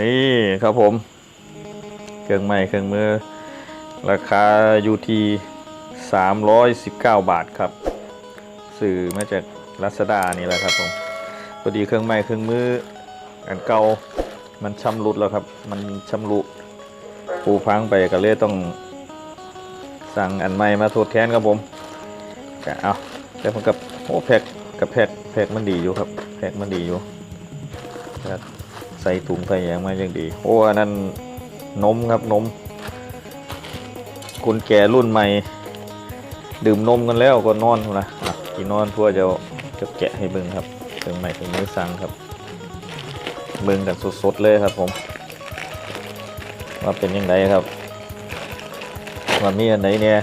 นี่ครับผม เครื่องไม้เครื่องมือ ราคาอยู่ที่ 319 บาทครับ สื่อมาจากรัสดานี่แหละครับผมพอดีเครื่องไม้เครื่องมืออันเก่ามันชำรุดแล้วครับ มันชำรุปูพังไปก็เลยต้องสั่งอันใหม่มาทดแทนครับผมก็เอาแต่ผมกับโอ้แพ็กกับแพ็กแพ็กมันดีอยู่ครับแพ็กมันดีอยู่ก็ ใส่ถุงใส่ยางมาอย่างดี โอ้อันนั้นนมครับนมคุณแก่รุ่นใหม่ ดื่มนมกันแล้วก็นอนนะกินนอนทั่วจะจะแกะให้เบิ่งครับเครื่องใหม่เครื่องมือสั่งครับเบิ่งกันสดๆเลยครับผม ว่าเป็นยังไงครับว่ามีอันไหนเนี่ย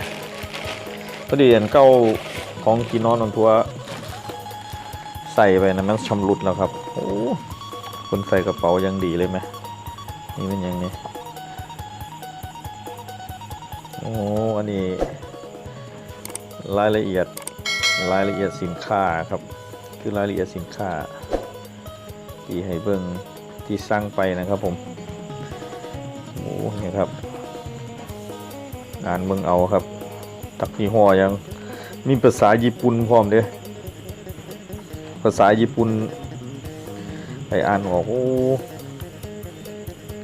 พอดีอันเก้าของกินนอนนอนทัวใส่ไปนะมันชำรุดแล้วครับ โอ้ คนใส่กระเป๋ายังดีเลยไหมนี่เป็นยังไงโอ้อันนี้ รายละเอียดรายละเอียดสินค้าครับ คือรายละเอียดสินค้า ที่ให้เบิ่งที่สร้างไปนะครับผมโอ้เนี่ยครับงานเมืองเอาครับ ตักยี่ห้อยังมีภาษาญี่ปุ่นพร้อมเด้ภาษาญี่ปุ่น ไปอ่านออกโอ้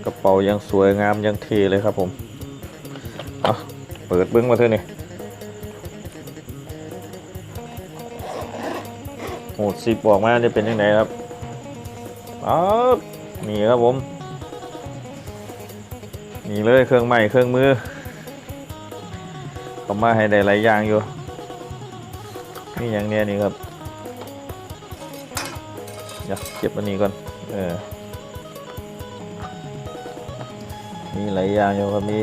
กระเป๋ายังสวยงามยังเทเลยครับผมเอาเปิดเบิ้องมาเถอะนี่โหดสิบออกมาจะเป็นยังไงครับอ๋อนี่ครับผมนี่เลยเครื่องใหม่เครื่องมือเขามาให้ได้หลายอย่างอยู่นี่อย่างเนี้ยนี่ครับ เดี๋ยวเก็บอันนี้ก่อน เออ มีหลายอย่างอยู่ครับมี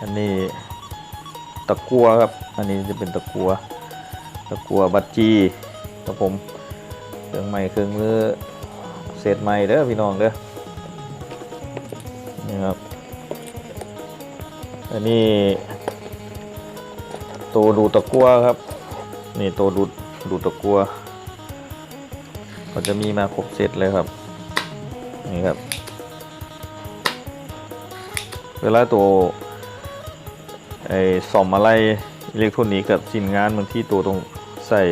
อันนี้ตะกัวครับ อันนี้จะเป็นตะกัว ตะกัวบัตจีครับผม เครื่องใหม่เครื่องมือเศษใหม่เด้อพี่น้องเด้อ นี่ครับ อันนี้ตัวดูตะกัวครับ นี่ตัวดูดู ตะกัวก็จะมีมาครบเซตเลยครับ นี่ครับ เวลาตัวไอ้สอมอะไรอิเล็กทรอนิกส์กับสินงานบางที่ตัวตรงใส่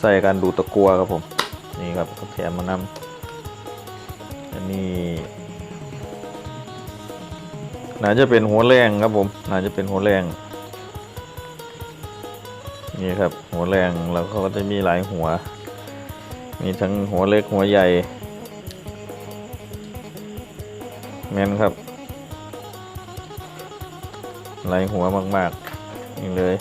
ใส่การดูตะกัวครับผม นี่ครับเขาแถมมานำอันนี้น่าจะเป็นหัวแรงครับผมน่าจะเป็นหัวแรง นี่ครับหัวแรงแล้วเขาก็จะมีหลายหัว มีทั้งหัวเล็กหัวใหญ่แม่นครับหลายหัวมากๆนี่เลย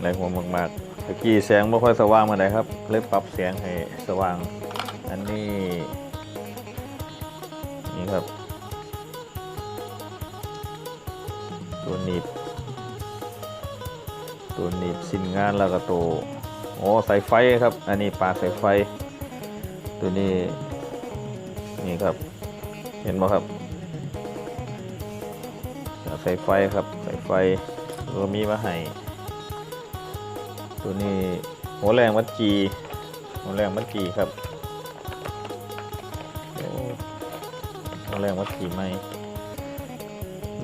หลายหัวมากๆตะกี้แสงไม่ค่อยสว่างมาได้ครับเลยปรับแสงให้สว่าง อันนี้ กินงานแล้วก็ตัวโอ้สายไฟครับ อันนี้ปลาสายไฟ ตัวนี้นี่ครับ เห็นไหมครับสายไฟครับสายไฟตัวมีมาให้ตัวนี้หัวแรงมัดจีหัวแรงมัดจีครับหัวแรงมัดจีไหม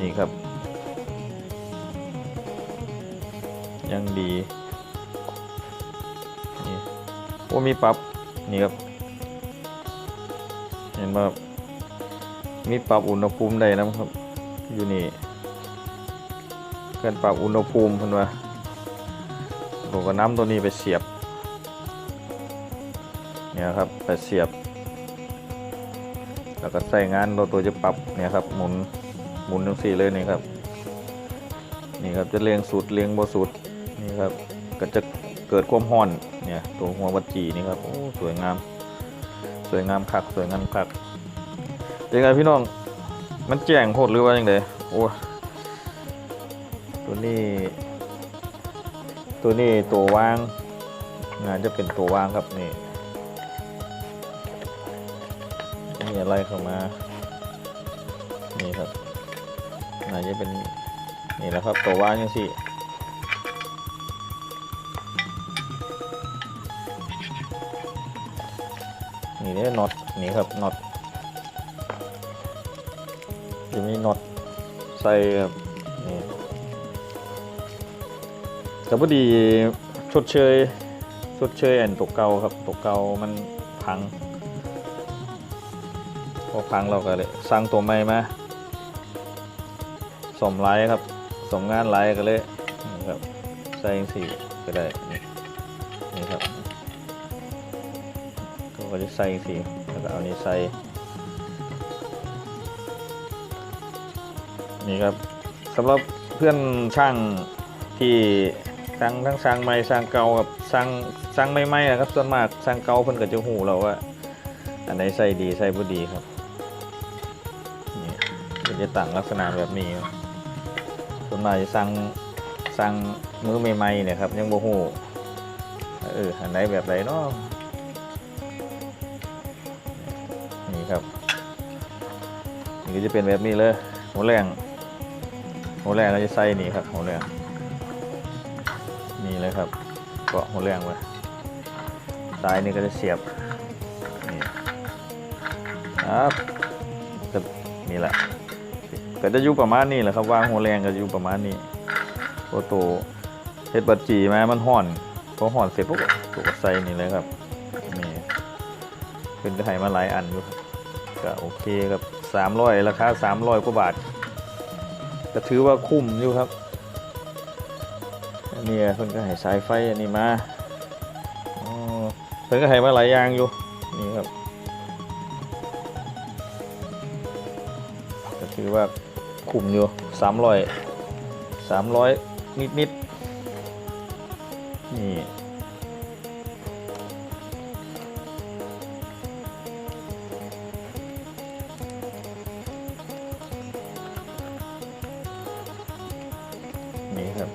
นี่ครับ ยังดีนี่โอ้มีปรับนี่ครับ เห็นไหมครับมีปรับอุณหภูมิได้นะครับ อยู่นี่การปรับอุณหภูมิเพิ่นว่าผมก็น้ำตัวนี้ไปเสียบเนี่ยครับไปเสียบ แล้วก็ใส่งานตัวตัวจะปรับเนี่ยครับหมุนหมุนทั้งสี่เลยนี่ครับนี่ครับจะเรียงสูตรเรียงบสูตร นี่ครับก็จะเกิดความห้อนเนี่ยตัวหัววัดจีนี่ครับโอ้สวยงาม สวยงามคักสวยงามคักยังไงพี่น้องมันแจ้งโคตรหรือว่ายังไงโอ้ตัวนี้ ตัวนี้ตัววางงานจะเป็นตัววางครับนี่มีอะไรเข้ามา นี่ครับน่าจะเป็นนี่แหละครับตัววางยังสิ นี่น็อตนี่ครับน็อตจะมีน็อตใส่ครับนี่แต่พอดีชดเชยชดเชยอันตกเก่าครับตกเก่ามันพังพอพังเราก็เลยสร้างตัวใหม่มาสมไลายครับสมงานไลายก็เลยนี่ครับใส่สี่ก็ได้นี่ครับ ก็จะใส่สีแล้วก็เอานี้ใส่นี่ครับสำหรับเพื่อนช่างที่ช่างทั้งช่างใหม่ช่างเก่ากับช่างช่างใหม่ๆนะครับส่วนมากช่างเก่าเพิ่นก็จะหูเราว่าอันไหนใส่ดีใส่บ่ดีครับนี่มันจะต่างลักษณะแบบนี้ครับส่วนมากจะสั่งสั่งมือใหม่ๆเนี่ยครับยังบ่หูเอออันไหนแบบไหนเนาะ ครับนี่ก็จะเป็นแบบนี้เลยหัวแรงหัวแรงก็จะใส่นี่ครับหัวแรงนี่เลยครับเกาะหัวแรงไว้ซ้ายนี่ก็จะเสียบนี่ครับก็นี่แหละก็จะอยู่ประมาณนี้แหละครับวางหัวแรงก็อยู่ประมาณนี้โอโตเฮ็ดบัตจีมา มันห่อนพอห่อนเสร็จปุ๊บก็ใส่นี่เลยครับนี่เป็นกระไหมาหลายอันอยู่ครับ ก็โอเคครับ300 ราคา 300 กว่าบาทก็ถือว่าคุ้มอยู่ครับนนี้เพิ่นก็ให้สายไฟอันนี้มาเพิ่นก็ให้มาหลายอย่างอยู่นี่ครับก็ถือว่าคุ้มอยู่300 300 นิดนิดๆ ครับ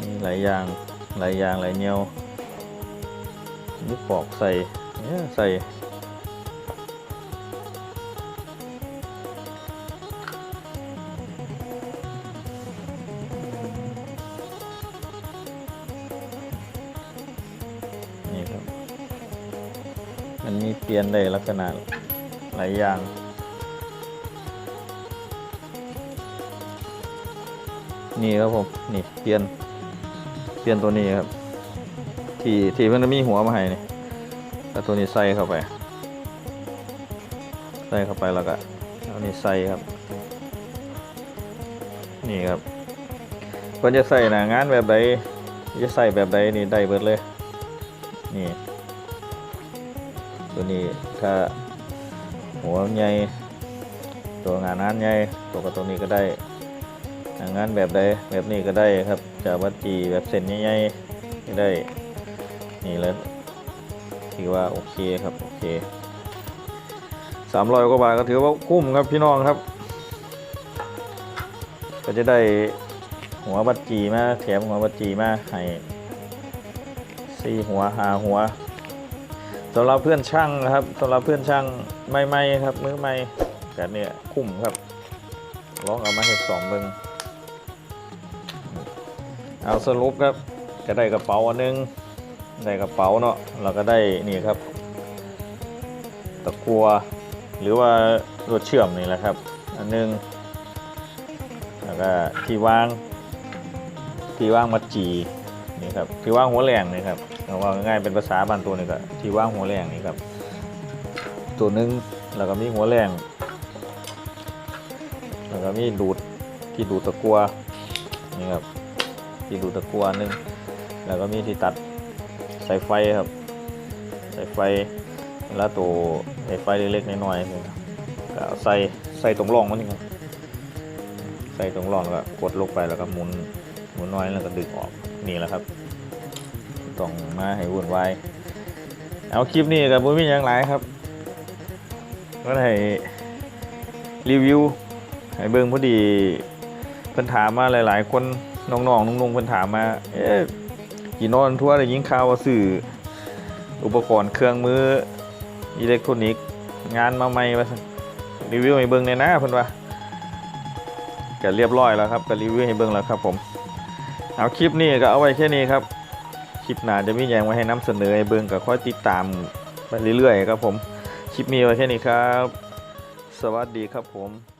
มีหลายอย่างหลายอย่างหลายเนียวนี่ปอกใส่เนี่ยใส่นี่ครับมันมีเปลี่ยนได้ลักษณะหลายอย่าง นี่ครับผมนี่เปลี่ยนเปลี่ยนตัวนี้ครับ ที่ที่มันจะมีหัวมาให้นี่แล้วตัวนี้ใส่เข้าไป ใส่เข้าไปแล้วก็เอานี่ใส่ครับ นี่ครับเพิ่นจะใส่หนางานแบบใดจะใส่แบบใดนี่ได้เบิดเลยนี่ตัวนี้ถ้าหัวใหญ่ตัวงานนั้นใหญ่ตัวกับตัวนี้ก็ได้ งงานแบบใดแบบนี้ก็ได้ครับจะวัดจีแบบเส้นใหญ่ๆก็ได้ นี่เลยถือว่าโอเคครับโอเคสามร้อยกว่าบาทก็ถือว่าคุ้มครับพี่น้องครับ ก็จะได้หัวบัตรจีมาแถมหัวบัตรจีมาให้สี่หัวหาหัวสำหรับเพื่อนช่างนะครับสำหรับเพื่อนช่างไม่ไม่ๆครับมือไม่แต่เนี่ยคุ้มครับลองเอามาให้สองเบิง เอาสรุปครับก็ได้กระเป๋าอันนึงได้กระเป๋าเนาะเราก็ได้นี่ครับ ตะกัวหรือว่ารถเชื่อมนี่แหละครับ อันหนึงแล้วก็ที่วางที่วางมัดจีนี่ครับที่วางหัวแหลงนี่ครับเอาว่าง่ายๆเป็นภาษาบ้านตัวนี่ก็ที่วางหัวแหลงนี่ครับตัวหนึงแล้วก็มีหัวแหลงแล้วก็มีดูดที่ดูดตะกัวนี่ครับ ที่ดูตะกัวหนึงแล้วก็มีที่ตัดสายไฟครับสายไฟแล้วตัวสายไฟเล็กๆน้อยๆนี่ครับก็ใส่ใส่ตรงร่องมันนี่ครับใส่ตรงร่องแล้วก็กดลงไปแล้วก็หมุนหมุนน้อยแล้วก็ดึงออกนี่แหละครับต้องมาให้วุ่นวายเอาคลิปนี้กับบุ้มีอย่างไรครับก็ให้รีวิวให้เบิ่งพอดีเพิ่นถามมาหลาย ๆ คน น้องๆนุ่งๆเพิ่นถามมา เอ๊ะกี่นอนทั่วได้ยินข่าวว่าซื้ออุปกรณ์เครื่องมืออิเล็กทรอนิกส์งานมาใหม่ว่ารีวิวให้เบิ่งในอยนะเพิ่นว่าก็เรียบร้อยแล้วครับก็รีวิวให้เบิ่งแล้วครับ ผม เอาคลิปนี้ก็เอาไว้แค่นี้ครับ คลิปหน้าจะมีอย่างมาให้นำเสนอให้เบิ่งก็ค่อยติดตามไปเรื่อยๆครับผม คลิปนี้ไว้แค่นี้ครับ สวัสดีครับผม